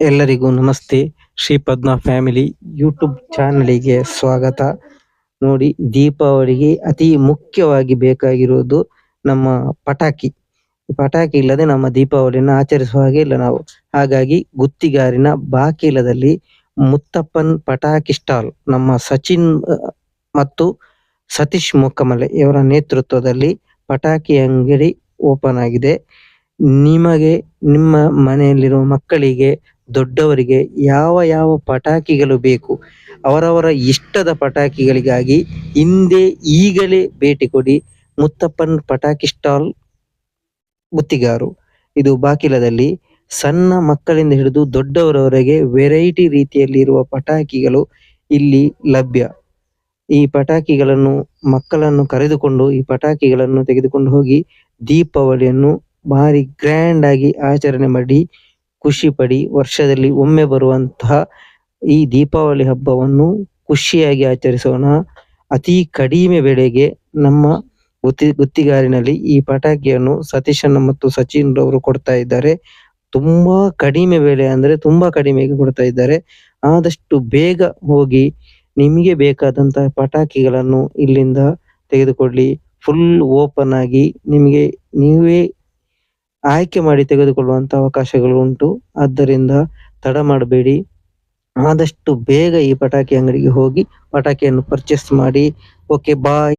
ಎಲ್ಲರಿಗೂ ನಮಸ್ತೆ. Shri Padma family YouTube ಚಾನಲಿಗೆ ಸ್ವಾಗತ. ನೋಡಿ, ದೀಪಾವಳಿಗೆ ಅತಿ ಮುಖ್ಯವಾಗಿ ಬೇಕಾಗಿರುವುದು ನಮ್ಮ ಪಟಾಕಿ. ಪಟಾಕಿ ಇಲ್ಲದೆ ನಮ್ಮ ದೀಪಾವಳಿಯನ್ನು ಆಚರಿಸುವ ಹಾಗೆ ಇಲ್ಲ ನಾವು. ಹಾಗಾಗಿ ಗುತ್ತಿಗಾರಿನ ಬಾಕಿಲದಲ್ಲಿ ಮುತ್ತಪ್ಪನ್ ಪಟಾಕಿ ಸ್ಟಾಲ್ ನಮ್ಮ ಸಚಿನ್ ಮತ್ತು ಸತೀಶ್ ಮೊಕ್ಕಮಲೆ ಇವರ ನೇತೃತ್ವದಲ್ಲಿ ಪಟಾಕಿ ಅಂಗಡಿ ಓಪನ್ ಆಗಿದೆ. ನಿಮಗೆ, ನಿಮ್ಮ ಮನೆಯಲ್ಲಿರುವ ಮಕ್ಕಳಿಗೆ ದೊಡ್ಡವರಿಗೆ ಯಾವ ಯಾವ ಪಟಾಕಿಗಳು ಬೇಕು, ಅವರವರ ಇಷ್ಟದ ಪಟಾಕಿಗಳಿಗಾಗಿ ಹಿಂದೆ ಈಗಲೇ ಭೇಟಿ ಕೊಡಿ ಮುತ್ತಪ್ಪನ್ ಪಟಾಕಿ ಸ್ಟಾಲ್ ಗುತ್ತಿಗಾರು ಇದು ಬಾಕಿಲದಲ್ಲಿ ಸಣ್ಣ ಮಕ್ಕಳಿಂದ ಹಿಡಿದು ದೊಡ್ಡವರವರೆಗೆ ವೆರೈಟಿ ರೀತಿಯಲ್ಲಿ ಇರುವ ಪಟಾಕಿಗಳು ಇಲ್ಲಿ ಲಭ್ಯ. ಈ ಪಟಾಕಿಗಳನ್ನು ಮಕ್ಕಳನ್ನು ಕರೆದುಕೊಂಡು, ಈ ಪಟಾಕಿಗಳನ್ನು ತೆಗೆದುಕೊಂಡು ಹೋಗಿ ದೀಪಾವಳಿಯನ್ನು ಭಾರಿ ಗ್ರ್ಯಾಂಡ್ ಆಗಿ ಆಚರಣೆ ಮಾಡಿ ಖುಷಿ ಪಡಿ ವರ್ಷದಲ್ಲಿ ಒಮ್ಮೆ ಬರುವಂತಹ ಈ ದೀಪಾವಳಿ ಹಬ್ಬವನ್ನು ಖುಷಿಯಾಗಿ ಆಚರಿಸೋಣ. ಅತಿ ಕಡಿಮೆ ಬೆಲೆಗೆ ನಮ್ಮ ಗುತ್ತಿ, ಗುತ್ತಿಗಾರಿನಲ್ಲಿ ಈ ಪಟಾಕಿಯನ್ನು ಸತೀಶನ ಮತ್ತು ಸಚಿನ್ ರವರು ಕೊಡ್ತಾ ಇದ್ದಾರೆ. ತುಂಬಾ ಕಡಿಮೆ ಬೆಲೆ ಅಂದ್ರೆ ತುಂಬಾ ಕಡಿಮೆಗೆ ಕೊಡ್ತಾ ಇದ್ದಾರೆ. ಆದಷ್ಟು ಬೇಗ ಹೋಗಿ ನಿಮಗೆ ಬೇಕಾದಂತಹ ಪಟಾಕಿಗಳನ್ನು ಇಲ್ಲಿಂದ ತೆಗೆದುಕೊಳ್ಳಿ. ಫುಲ್ ಓಪನ್ ಆಗಿ ನಿಮಗೆ ನೀವೇ ಆಯ್ಕೆ ಮಾಡಿ ತೆಗೆದುಕೊಳ್ಳುವಂತ ಅವಕಾಶಗಳು ಉಂಟು. ಆದ್ದರಿಂದ ತಡ ಮಾಡಬೇಡಿ. ಆದಷ್ಟು ಬೇಗ ಈ ಪಟಾಕಿ ಅಂಗಡಿಗೆ ಹೋಗಿ ಪಟಾಕಿಯನ್ನು ಪರ್ಚೇಸ್ ಮಾಡಿ. Okay bye